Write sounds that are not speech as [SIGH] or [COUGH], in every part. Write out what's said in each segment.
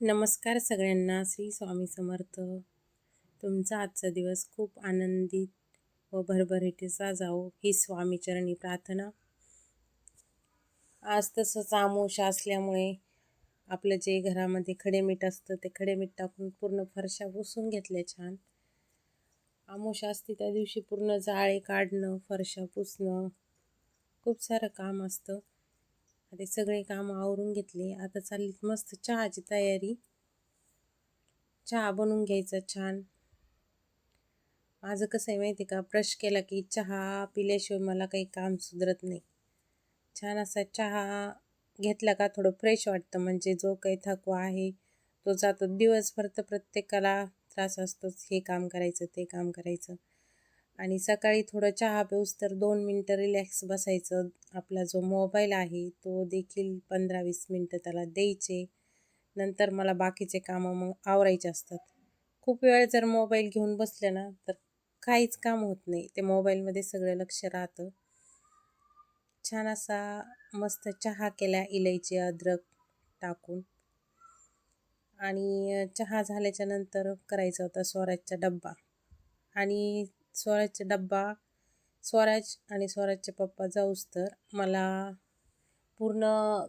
नमस्कार सगळ्यांना. श्री स्वामी समर्थ. तुमचा आजचा दिवस खूप आनंदित व भरभरीतीचा जावो ही स्वामीचरणी प्रार्थना. आज तसंच चामोश असल्यामुळे आपलं जे घरामध्ये खडेमीठ असतं ते खडेमीठ टाकून पूर्ण फरशा पुसून घेतल्या छान. आमोश असते त्या दिवशी पूर्ण जाळे काढणं फरशा पुसणं खूप सारं काम असतं. ते सगळे काम आवरून घेतले. आता चालली मस्त चहाची तयारी. चहा बनवून घ्यायचा छान. माझं कसं आहे माहिती का? ब्रश केला की चहा पिल्याशिवाय मला काही काम सुधरत नाही. छान असा चहा घेतला का थोडं फ्रेश वाटतं. म्हणजे जो काही थकवा आहे तो जातो. दिवसभर तर प्रत्येकाला त्रास असतोच. हे काम करायचं ते काम करायचं. आणि सकाळी थोडं चहा पिऊस तर दोन मिनटं रिलॅक्स बसायचं. आपला जो मोबाईल आहे तो देखील पंधरा वीस मिनटं त्याला द्यायचे. नंतर मला बाकीचे कामं मग आवरायचे असतात. खूप वेळ जर मोबाईल घेऊन बसले ना तर काहीच काम होत नाही. ते मोबाईलमध्ये सगळं लक्ष राहतं. छान असा मस्त चहा केला इलायची अद्रक टाकून. आणि चहा झाल्याच्यानंतर करायचा होता स्वराजचा डब्बा. आणि स्वराजचा डब्बा स्वराज आणि स्वराजचे पप्पा जाऊस तर मला पूर्ण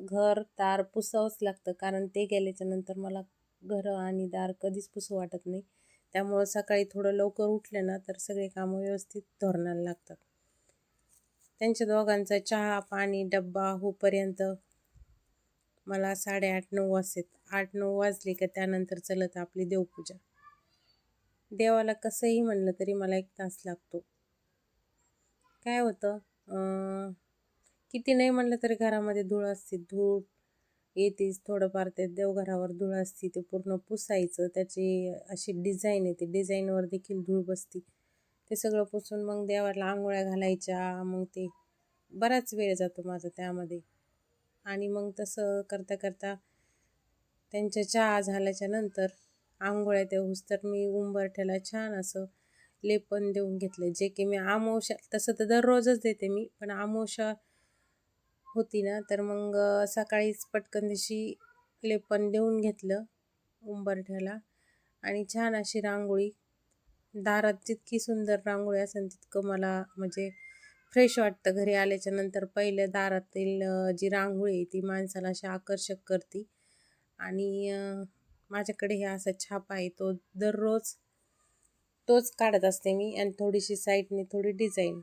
घर दार पुसावंच लागतं. कारण ते गेल्याच्यानंतर मला घरं आणि दार कधीच पुसू वाटत नाही. त्यामुळं सकाळी थोडं लवकर उठले ना तर सगळे कामं व्यवस्थित धोरणाला लागतात. त्यांच्या दोघांचा चहा पाणी डब्बा होपर्यंत मला साडेआठ नऊ वाजतात आठ नऊ वाजले का त्यानंतर चलत आपली देवपूजा. देवाला कसंही म्हणलं तरी मला एक तास लागतो. काय होतं? किती नाही म्हणलं तरी घरामध्ये धूळ असते. धूळ येतेच थोडंफार. ते देवघरावर धूळ असते ते पूर्ण पुसायचं. त्याची अशी डिझाईन येते डिझाईनवर देखील धूळ बसते. ते सगळं पुसून मग देवाला आंघोळ्या घालायच्या. मग ते बराच वेळ जातो माझा त्यामध्ये. आणि मग तसं करता करता त्यांच्या चहा झाल्याच्यानंतर आंघोळ्या देऊस तर मी उंबरठ्याला छान असं लेपन देऊन घेतलं जे की मी आमोशा तसं तर दररोजच देते मी पण आमोशा होती ना तर मग सकाळीच पटकन दिवशी लेपन देऊन घेतलं उंबरठ्याला. आणि छान अशी रांगोळी दारात जितकी सुंदर रांगोळी असेल तितकं मला म्हणजे फ्रेश वाटतं. घरी आल्याच्यानंतर पहिलं दारातील जी रांगोळी आहे ती माणसाला अशी आकर्षक करते. आणि माझ्याकडे हे असा छाप आहे तो दररोज तोच काढत असते मी आणि थोडीशी साईडने थोडी डिझाईन.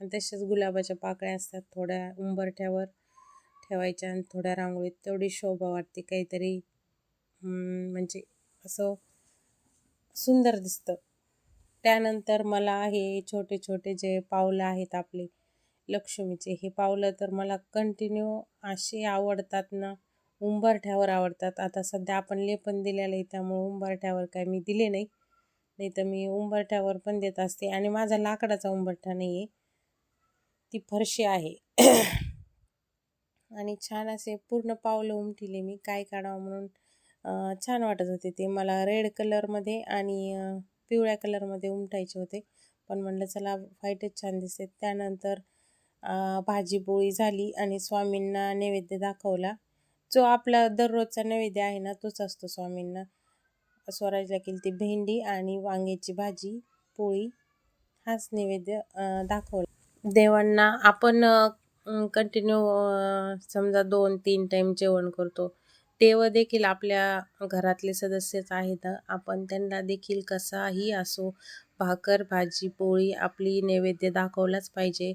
आणि तसेच गुलाबाच्या पाकळ्या असतात थोड्या उंबरठ्यावर ठेवायच्या आणि थोड्या रांगोळीत तेवढी शोभा वाटते काहीतरी म्हणजे असं सुंदर दिसतं. त्यानंतर मला हे छोटे छोटे जे पावलं आहेत आपले लक्ष्मीचे हे पावलं तर मला कंटिन्यू असे आवडतात ना उंबरठ्यावर आवडतात. आता सध्या आपण लेपन दिलेलं आहे त्यामुळे उंबरठ्यावर काय मी दिले नाही. नाही तर मी उंबरठ्यावर पण देत असते. आणि माझा लाकडाचा उंबरठा नाही आहे. ती फरशी आहे. [CLEARS THROAT] आणि छान असे पूर्ण पावलं उमटिले मी. काय काढावं म्हणून छान वाटत होते ते. मला रेड कलरमध्ये आणि पिवळ्या कलरमध्ये उमटायचे होते. पण म्हणलं चला व्हाईटच छान दिसते त्यानंतर भाजी पोळी झाली आणि स्वामींना नैवेद्य दाखवला. जो आपला दररोजचा नैवेद्य आहे ना तोच असतो स्वामींना. स्वराजला केली ती भेंडी आणि वांग्याची भाजी पोळी हाच नैवेद्य दाखवला. देवांना आपण कंटिन्यू समजा दोन तीन टाईम जेवण करतो. देव देखील आपल्या घरातले सदस्यच आहेत. आपण त्यांना देखील कसाही असो भाकर भाजी पोळी आपली नैवेद्य दाखवलाच पाहिजे.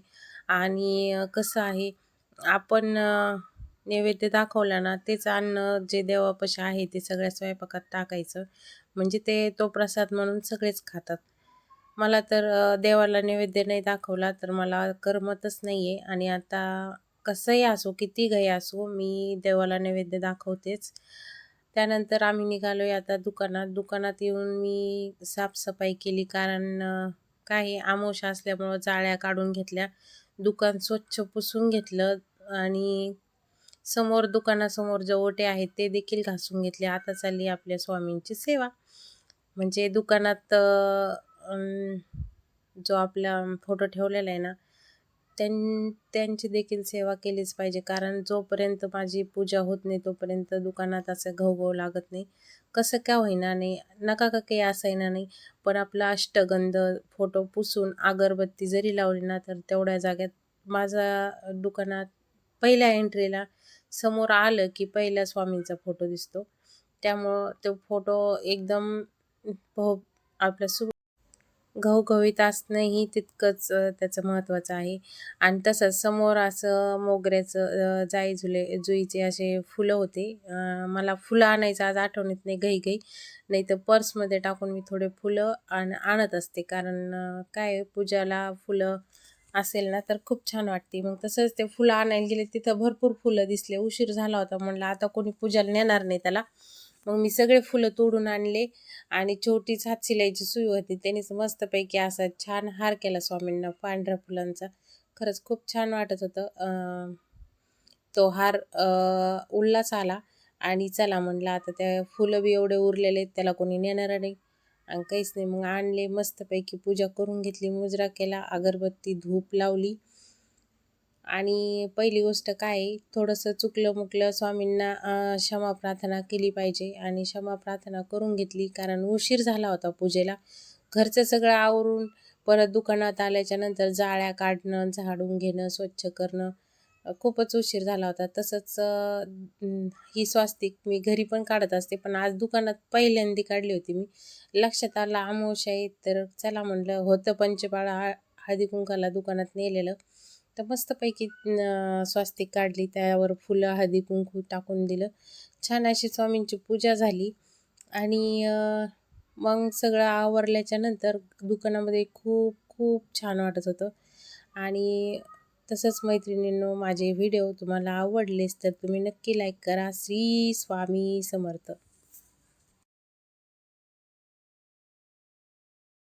आणि कसं आहे आपण नैवेद्य दाखवला ना तेच अन्न जे देवापाशी आहे ते सगळ्या स्वयंपाकात टाकायचं. म्हणजे ते तो प्रसाद म्हणून सगळेच खातात. मला तर देवाला नैवेद्य नाही दाखवला तर मला करमतच नाही आहे आणि आता कसंही असो किती घाई असो मी देवाला नैवेद्य दाखवतेच. त्यानंतर आम्ही निघालो आहे आता दुकानात. दुकानात येऊन मी साफसफाई केली कारण काही आमोशा असल्यामुळं जाळ्या काढून घेतल्या. दुकान स्वच्छ पुसून घेतलं आणि समोर दुकानासमोर जे ओटे आहेत ते देखील घासून घेतले. आता चालली आपल्या स्वामींची सेवा. म्हणजे दुकानात जो आपला फोटो ठेवलेला आहे ना त्यां त्यांची देखील सेवा केलीच पाहिजे. कारण जोपर्यंत माझी पूजा होत नाही तोपर्यंत दुकानात असं घवघव लागत नाही. कसं काय होईना नाही नका का काही असायना नाही. पण आपला अष्टगंध फोटो पुसून अगरबत्ती जरी लावली ना तर तेवढ्या जाग्यात माझा दुकानात पहिल्या एंट्रीला समोर आलं की पहिल्या स्वामींचा फोटो दिसतो. त्यामुळं तो फोटो एकदम भो आपल्या सु घवघवीत असणंही तितकंच त्याचं महत्त्वाचं आहे. आणि तसंच समोर असं मोगऱ्याचं जाई जुले जुईचे असे फुलं होते. मला फुलं आणायचं आज आठवणीत नाही घाई घाई. नाही तर पर्समध्ये टाकून मी थोडे फुलं आण आणत असते. कारण काय पूजाला फुलं असेल ना तर खूप छान वाटते. मग तसंच ते फुलं आणायला गेले तिथं भरपूर फुलं दिसले. उशीर झाला होता म्हणलं आता कोणी पूजाला नेणार नाही त्याला. मग मी सगळे फुलं तोडून आणले आणि छोटीच हात शिलाईची सुई होती. त्यांनीच मस्तपैकी असा छान हार केला स्वामींना पांढऱ्या फुलांचा. खरंच खूप छान वाटत होतं. तो हार उल्हास आला आणि चला म्हणलं आता त्या फुलं बी एवढे उरलेले आहेत त्याला कोणी नेणार नाही. आणि काहीच नाही. मग आणले मस्तपैकी पूजा करून घेतली मुजरा केला अगरबत्ती धूप लावली. आणि पहिली गोष्ट काय आहे थोडंसं चुकलं मुकलं स्वामींना क्षमा प्रार्थना केली पाहिजे आणि क्षमा प्रार्थना करून घेतली. कारण उशीर झाला होता पूजेला. घरचं सगळं आवरून परत दुकानात आल्याच्यानंतर जाळ्या काढणं झाडून घेणं स्वच्छ करणं खूपच उशीर झाला होता. तसंच ही स्वास्तिक मी घरी पण काढत असते पण आज दुकानात पहिल्यांदी काढली होती मी. लक्षात आलं अमावस्या आहे तर चला म्हणलं होतं पंचपाळा हळदी कुंकाला दुकानात नेलेलं. तर मस्तपैकी स्वास्तिक काढली त्यावर फुलं हळदी कुंकू टाकून दिलं. छान अशी स्वामींची पूजा झाली. आणि मग सगळं आवरल्याच्या नंतर दुकानामध्ये खूप खूप छान वाटत होतं. आणि तसंच मैत्रिणींनो माझे व्हिडिओ तुम्हाला आवडलेच तर तुम्ही नक्की लाईक करा. श्री स्वामी समर्थ.